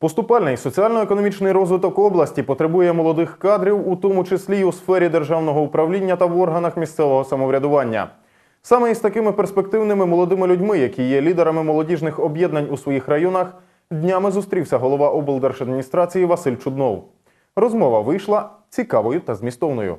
Поступальний соціально-економічний розвиток області потребує молодих кадрів, у тому числі й у сфері державного управління та в органах місцевого самоврядування. Саме із такими перспективними молодими людьми, які є лідерами молодіжних об'єднань у своїх районах, днями зустрівся голова облдержадміністрації Василь Чуднов. Розмова вийшла цікавою та змістовною.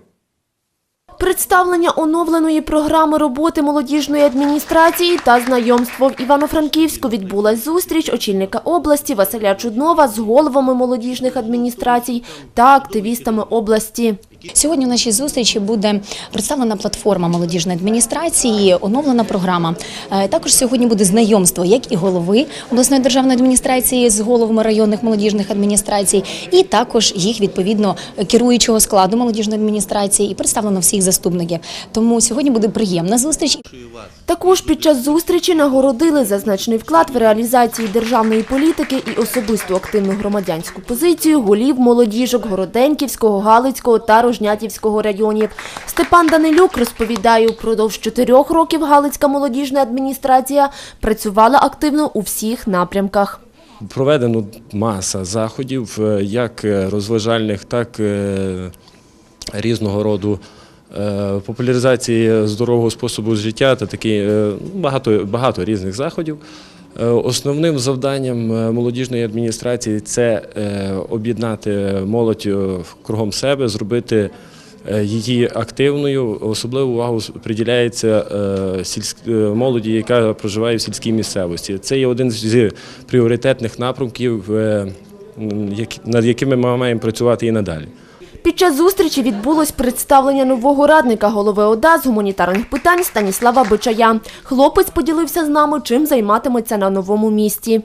Представлення оновленої програми роботи молодіжної адміністрації та знайомство в Івано-Франківську відбулась зустріч очільника області Василя Чуднова з головами молодіжних адміністрацій та активістами області. Сьогодні в нашій зустрічі буде представлена платформа молодіжної адміністрації, оновлена програма. Е, Також сьогодні буде знайомство як і голови обласної державної адміністрації з головами районних молодіжних адміністрацій, і також їх відповідно керуючого складу молодіжної адміністрації і представлено всіх заступників. Тому сьогодні буде приємна зустріч. Також під час зустрічі нагородили за значний вклад в реалізації державної політики і особисту активну громадянську позицію голів молодіжок Городенківського, Галицького та Рожнятівського районів. Степан Данилюк розповідає, впродовж чотирьох років Галицька молодіжна адміністрація працювала активно у всіх напрямках. Проведено маса заходів, е, як е, розважальних, так і різного роду е, популяризації здорового способу життя та такі е, багато, багато різних заходів. Е, Основним завданням е, молодіжної адміністрації це е, об'єднати молодь е, кругом себе, зробити е, її активною. Особливу увагу приділяється е, е, молоді, яка проживає в сільській місцевості. Це є один з пріоритетних напрямків, е, над якими ми маємо працювати і надалі. Під час зустрічі відбулось представлення нового радника голови ОДА з гуманітарних питань Станіслава Бичая. Хлопець поділився з нами, чим займатиметься на новому місці.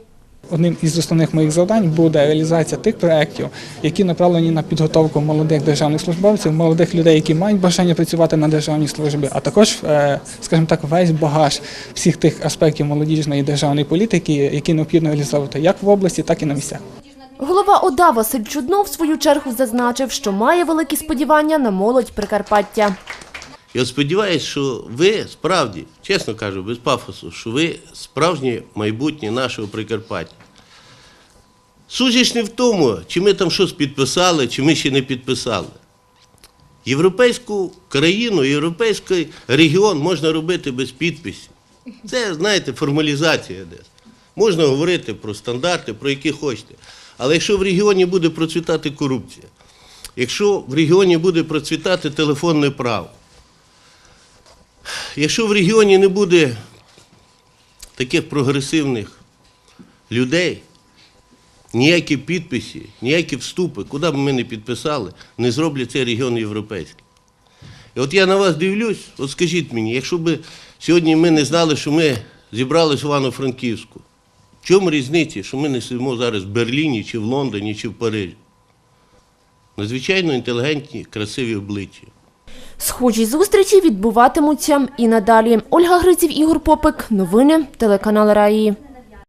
Одним із основних моїх завдань буде реалізація тих проєктів, які направлені на підготовку молодих державних службовців, молодих людей, які мають бажання працювати на державній службі, а також, е, скажімо так, весь багаж всіх тих аспектів молодіжної державної політики, які необхідно реалізовувати як в області, так і на місцях. Голова ОДА Василь Чуднов в свою чергу зазначив, що має великі сподівання на молодь Прикарпаття. Я сподіваюся, що ви справді, чесно кажу, без пафосу, що ви справжнє майбутнє нашого Прикарпаття. Суть не в тому, чи ми там щось підписали, чи ми ще не підписали. Європейську країну, європейський регіон можна робити без підписів. Це, знаєте, формалізація десь. Можна говорити про стандарти, про які хочете. Але якщо в регіоні буде процвітати корупція, якщо в регіоні буде процвітати телефонне право, Якщо в регіоні не буде таких прогресивних людей, ніякі підписи, ніякі вступи, куди б ми не підписали, не зроблять цей регіон європейський. І от я на вас дивлюсь, от скажіть мені, якщо б сьогодні ми не знали, що ми зібрались в Івано-Франківську, чому різниці, що ми не сидимо зараз в Берліні, чи в Лондоні, чи в Парижі? Надзвичайно інтелігентні, красиві обличчя. Схожі зустрічі відбуватимуться і надалі. Ольга Гриців, Ігор Попик. Новини телеканал Раї.